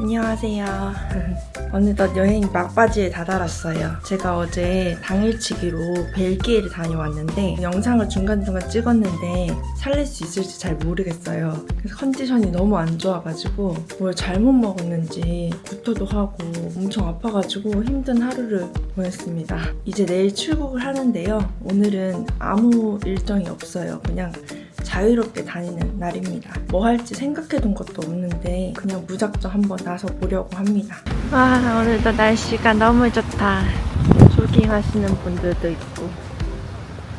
안녕하세요. 어느덧 여행 막바지에 다다랐어요. 제가 어제 당일치기로 벨기에를 다녀왔는데 영상을 중간중간 찍었는데 살릴 수 있을지 잘 모르겠어요. 그래서 컨디션이 너무 안 좋아가지고 뭘 잘못 먹었는지 구토도 하고 엄청 아파가지고 힘든 하루를 보냈습니다. 이제 내일 출국을 하는데요. 오늘은 아무 일정이 없어요. 그냥 자유롭게 다니는 날입니다. 뭐 할지 생각해둔 것도 없는데 그냥 무작정 한번 나서 보려고 합니다. 와 오늘도 날씨가 너무 좋다. 조깅 하시는 분들도 있고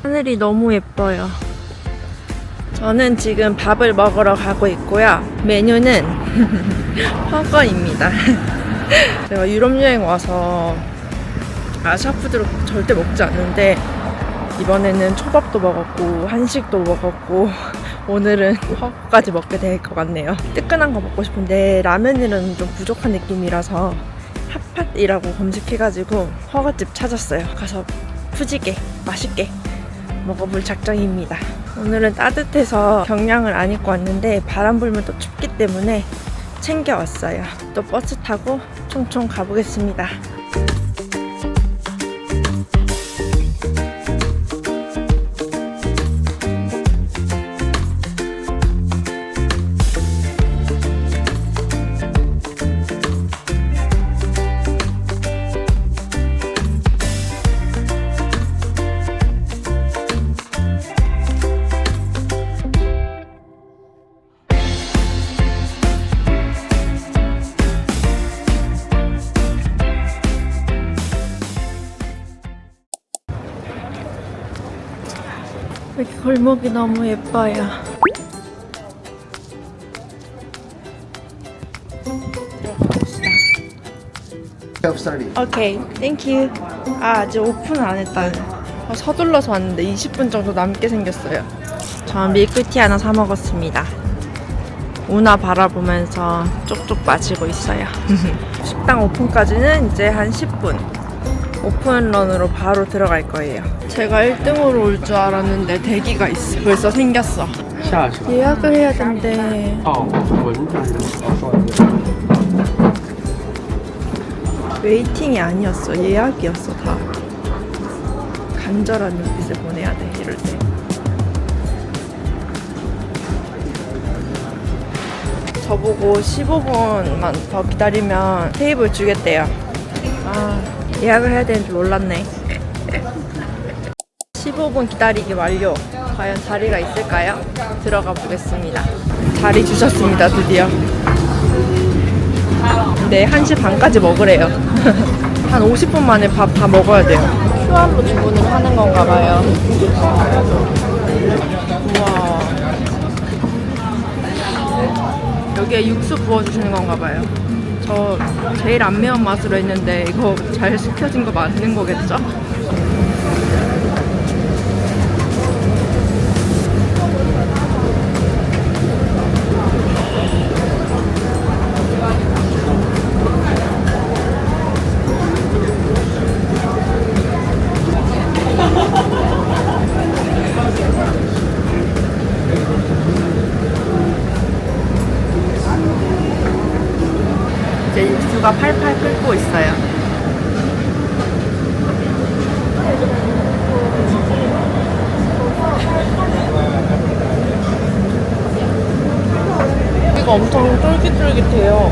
하늘이 너무 예뻐요. 저는 지금 밥을 먹으러 가고 있고요. 메뉴는 허거입니다. 제가 유럽 여행 와서 아시아 푸드를 절대 먹지 않는데 이번에는 초밥도 먹었고 한식도 먹었고 오늘은 허거까지 먹게 될 것 같네요. 뜨끈한 거 먹고 싶은데 라면이라는 좀 부족한 느낌이라서 핫팟이라고 검색해가지고 허거집 찾았어요. 가서 푸지게 맛있게 먹어볼 작정입니다. 오늘은 따뜻해서 경량을 안 입고 왔는데 바람 불면 또 춥기 때문에 챙겨왔어요. 또 버스 타고 총총 가보겠습니다. 여기 골목이 너무 예뻐요. 오케이, 땡큐. 아, 아직 오픈 안 했다. 아, 서둘러서 왔는데 20분 정도 남게 생겼어요. 전 밀크티 하나 사 먹었습니다. 운하 바라보면서 쪽쪽 마시고 있어요. 식당 오픈까지는 이제 한 10분. 오픈런으로 바로 들어갈 거예요. 제가 1등으로 올 줄 알았는데 대기가 있어. 벌써 생겼어. 예약을 해야 된대. 웨이팅이 아니었어. 예약이었어, 다. 간절한 눈빛을 보내야 돼, 이럴 때. 저보고 15분만 더 기다리면 테이블 주겠대요. 아. 예약을 해야 되는 줄 몰랐네. 15분 기다리기 완료. 과연 자리가 있을까요? 들어가 보겠습니다. 자리 주셨습니다, 드디어. 네, 1시 반까지 먹으래요. 한 50분 만에 밥 다 먹어야 돼요. 큐안부 주문을 하는 건가 봐요. 우와. 여기에 육수 부어주시는 건가 봐요. 저 제일 안 매운 맛으로 했는데 이거 잘 식혀진 거 맞는 거겠죠? 이제 육수가 팔팔 끓고 있어요. 이거 엄청 쫄깃쫄깃해요.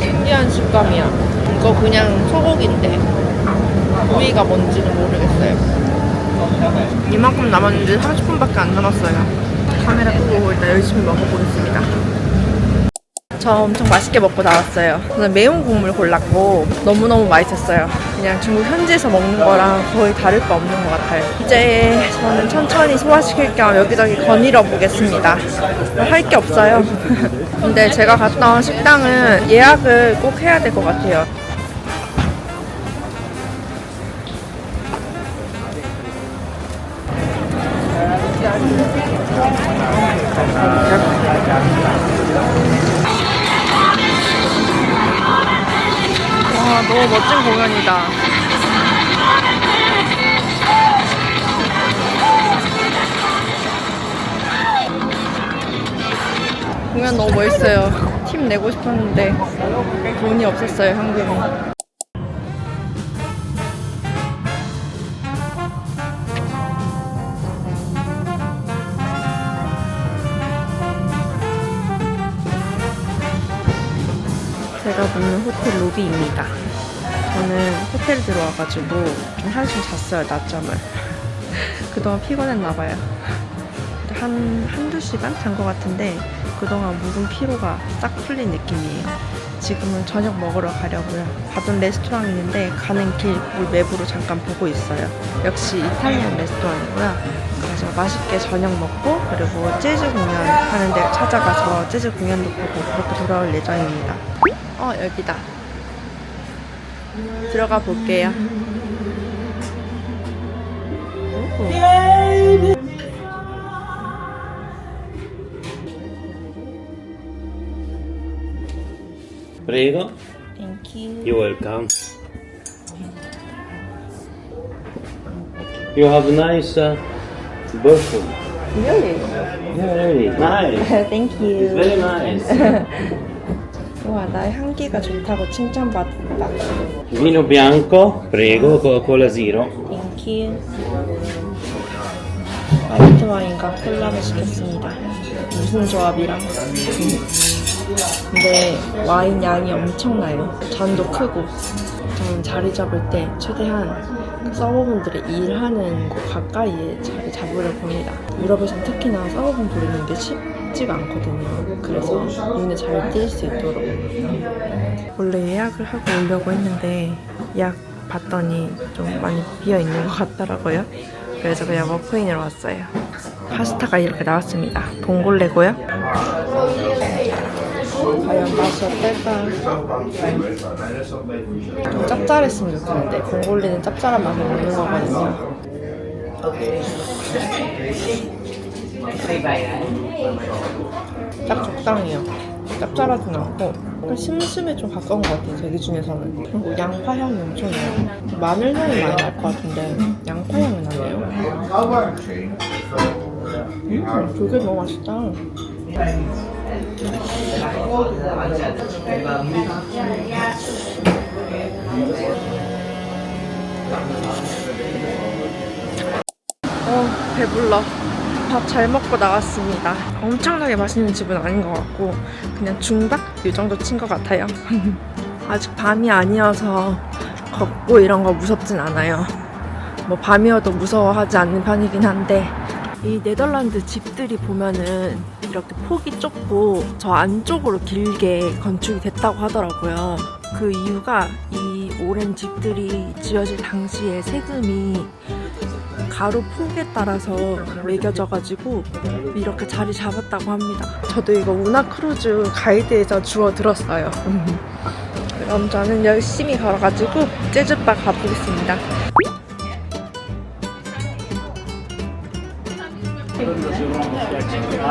신기한 식감이야. 이거 그냥 소고기인데 부위가 뭔지는 모르겠어요. 이만큼 남았는데 30분밖에 안 남았어요. 카메라 끄고 일단 열심히 먹어보겠습니다. 저 엄청 맛있게 먹고 나왔어요. 저는 매운 국물 골랐고 너무너무 맛있었어요. 그냥 중국 현지에서 먹는 거랑 거의 다를 바 없는 것 같아요. 이제 저는 천천히 소화시킬 겸 여기저기 거닐어 보겠습니다. 할 게 없어요. 근데 제가 온 식당은 예약을 꼭 해야 될 것 같아요. 너무 멋진 공연이다. 공연 너무 멋있어요. 팁 내고 싶었는데 돈이 없었어요 현금이. 제가 묵는 호텔 로비입니다. 저는 호텔 들어와가지고 좀 한숨 잤어요, 낮잠을. 그동안 피곤했나봐요. 한, 한두 시간 잔 것 같은데 그동안 묵은 피로가 싹 풀린 느낌이에요. 지금은 저녁 먹으러 가려고요. 가던 레스토랑 있는데 가는 길 맵으로 잠깐 보고 있어요. 역시 이탈리안 레스토랑이고요. 그래서 맛있게 저녁 먹고 그리고 재즈 공연 하는 데 찾아가서 재즈 공연도 보고 그렇게 돌아올 예정입니다. 어 여기다. 들어가 볼게요. 오. Prego, Thank you. you're welcome. You have a nice uh, bathroom. Really? Yeah, really nice. Thank you. Very nice. 와, 나의 향기가 좋다고 칭찬받았다. Vino bianco, prego, Coca-Cola Zero. Thank you. 화이트 와인과 콜라를 시켰습니다. 무슨 조합이랑? 근데 와인 양이 엄청나요. 잔도 크고. 저는 자리 잡을 때 최대한 그 서버분들이 일하는 곳 가까이에 자리 잡으려 봅니다. 유럽에선 특히나 서버분 부르는 게쉽 지가 않거든요. 그래서 눈에 잘 띌 수 있도록. 원래 예약을 하고 오려고 했는데 예약 봤더니 좀 많이 비어 있는 것 같더라고요. 그래서 그냥 워크인으로 왔어요. 파스타가 이렇게 나왔습니다. 봉골레고요. 과연 맛이 어떨까? 좀 짭짤했으면 좋겠는데 봉골레는 짭짤한 맛을 먹는 거거든요. 딱 적당해요. 짭짤하진 않고 약간 심심에 좀 가까운 것 같아요. 제 기준에서는. 그리고 양파 향이 엄청 나요. 마늘 향이 많이 날 것 같은데 양파 향이 나네요. 음, 조개 너무 맛있다. 어, 배불러. 밥 잘 먹고 나왔습니다. 엄청나게 맛있는 집은 아닌 것 같고, 그냥 중박? 이 정도 친 것 같아요. 아직 밤이 아니어서 걷고 이런 거 무섭진 않아요. 뭐 밤이어도 무서워하지 않는 편이긴 한데, 이 네덜란드 집들이 보면은 이렇게 폭이 좁고 저 안쪽으로 길게 건축이 됐다고 하더라고요. 그 이유가 이 오랜 집들이 지어질 당시에 세금이 가로 폭에 따라서 매겨져가지고 이렇게 자리 잡았다고 합니다. 저도 이거 운하 크루즈 가이드에서 주워 들었어요. 그럼 저는 열심히 걸어가지고 재즈바 가보겠습니다.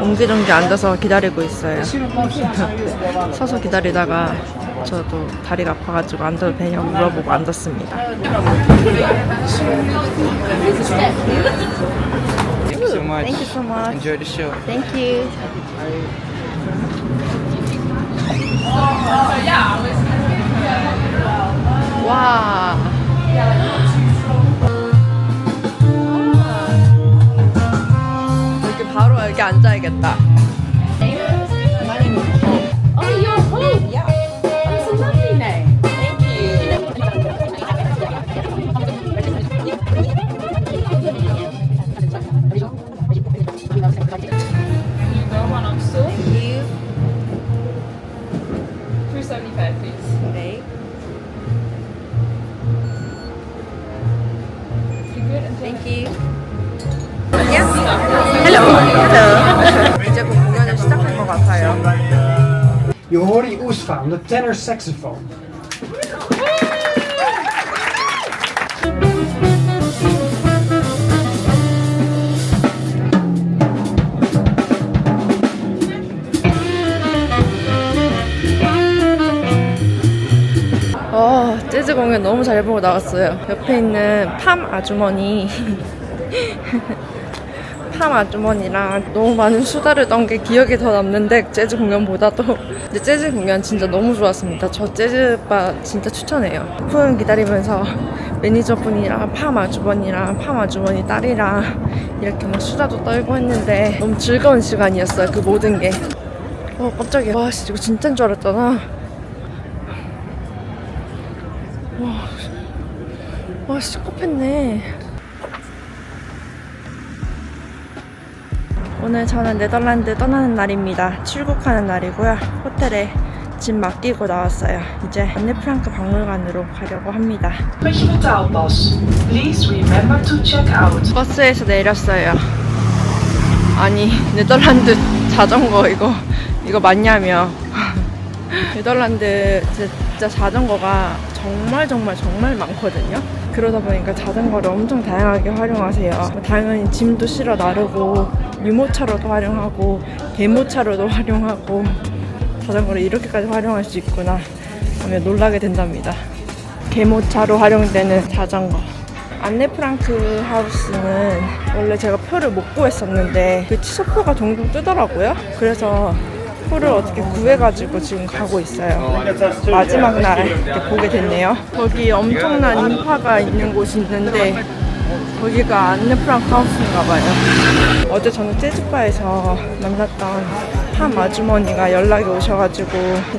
옹기종기 앉아서 기다리고 있어요. 서서 기다리다가 저도 다리가 아파가지고 앉아도 되냐고 물어보고 앉았습니다. Thank you so much. Thank you so much. Enjoy the show. Thank you. 와. 여기 바로 여기 앉아야겠다. Je hoorde die oesvaam, de tenor saxofoon. 어, 재즈 공연 너무 잘 보고 나왔어요. 옆에 있는 팜 아주머니 팜 아주머니랑 너무 많은 수다를 떤 게 기억에 더 남는데 재즈 공연보다도 근데 재즈 공연 진짜 너무 좋았습니다. 저 재즈바 진짜 추천해요. 공연 기다리면서 매니저분이랑 팜 아주머니랑 팜 아주머니 딸이랑 이렇게 막 수다도 떨고 했는데 너무 즐거운 시간이었어요. 그 모든 게. 어 깜짝이야. 와 씨, 이거 진짜인 줄 알았잖아. 와 시급했네. 오늘 저는 네덜란드 떠나는 날입니다. 출국하는 날이고요. 호텔에 짐 맡기고 나왔어요. 이제 안네 프랑크 박물관으로 가려고 합니다. 버스에서 내렸어요. 아니 네덜란드 자전거 이거 이거 맞냐며. 네덜란드 진짜 자전거가 정말 정말 정말 많거든요. 그러다 보니까 자전거를 엄청 다양하게 활용하세요. 뭐 당연히 짐도 실어 나르고 유모차로도 활용하고 대모차로도 활용하고 자전거를 이렇게까지 활용할 수 있구나 하면 놀라게 된답니다. 개모차로 활용되는 자전거. 안네 프랑크 하우스는 원래 제가 표를 못 구했었는데 그 취소표가 종종 뜨더라고요. 그래서 표를 어떻게 구해가지고 지금 가고 있어요. 마지막 날 이렇게 보게 됐네요. 거기 엄청난 인파가 있는 곳이 있는데 거기가 안네프랑크 하우스인가 봐요. 어제 저는 재즈바에서 만났던 팜 아주머니가 연락이 오셔가지고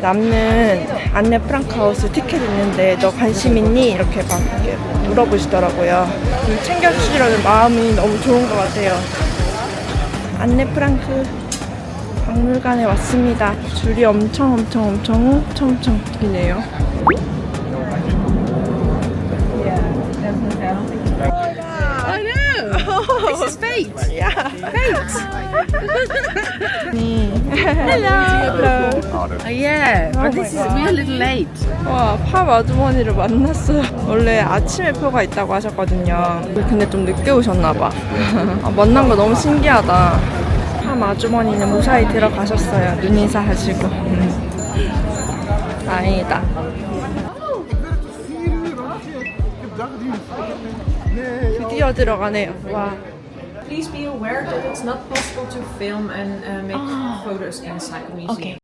남는 안네 프랑크 하우스 티켓 있는데 너 관심 있니? 이렇게 막 이렇게 물어보시더라고요. 그 챙겨주시려는 마음이 너무 좋은 것 같아요. 안네 프랑크 박물관에 왔습니다. 줄이 엄청 엄청 엄청 엄청 엄청 기네요. Oh. 와, 팝 아주머니를 만났어요. 원래 아침에 표가 있다고 하셨거든요. 근데 좀 늦게 오셨나봐. 아, 만난 거 너무 신기하다. 팝 아주머니는 무사히 들어가셨어요. 눈인사 하시고. 음. 다행이다. 드디어 들어가네요. 와. Please be aware that it's not possible to film and uh, make photos inside the museum.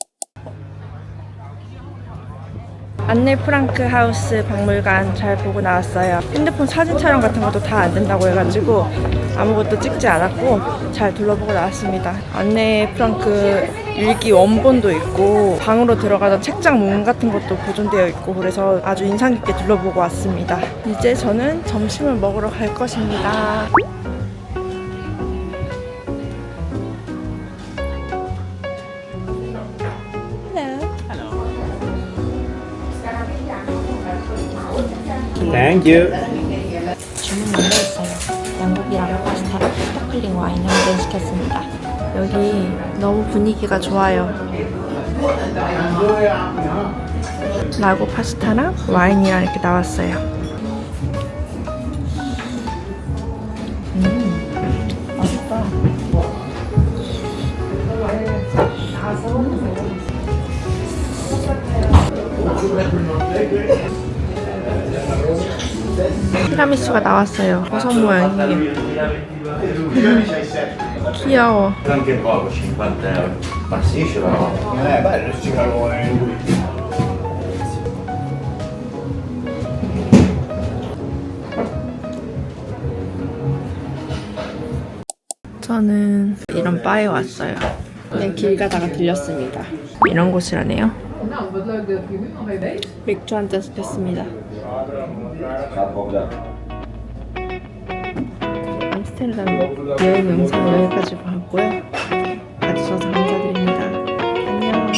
안네 프랑크 하우스 박물관 잘 보고 나왔어요. 핸드폰 사진 촬영 같은 것도 다 안 된다고 해가지고 아무것도 찍지 않았고 잘 둘러보고 나왔습니다. 안네 프랑크 일기 원본도 있고 방으로 들어가던 책장 문 같은 것도 보존되어 있고 그래서 아주 인상 깊게 둘러보고 왔습니다. 이제 저는 점심을 먹으러 갈 것입니다. Thank you. 주문 완료했어요. 양고기랑 파스타랑 스파클링 와인 한 잔 시켰습니다. 여기 너무 분위기가 좋아요. 라고 파스타랑 와인이랑 이렇게 나왔어요. 음, 맛있다. 티라미수가 나왔어요. 버섯 모양이에요. 귀여워. Anche poco, 50 euro. Ma sì, ce l'ho. Bello sti calori. 저는 이런 바에 왔어요. 그냥 길 가다가 들렸습니다. 이런 곳이라네요. Nou, wat leuk dat je nu nog mee weet. 맥주 한 잔 시켰습니다. Gaat wel daar. 암스테르담 여행 영상 여기까지 봤고요. 봐주셔서 감사드립니다. 안녕.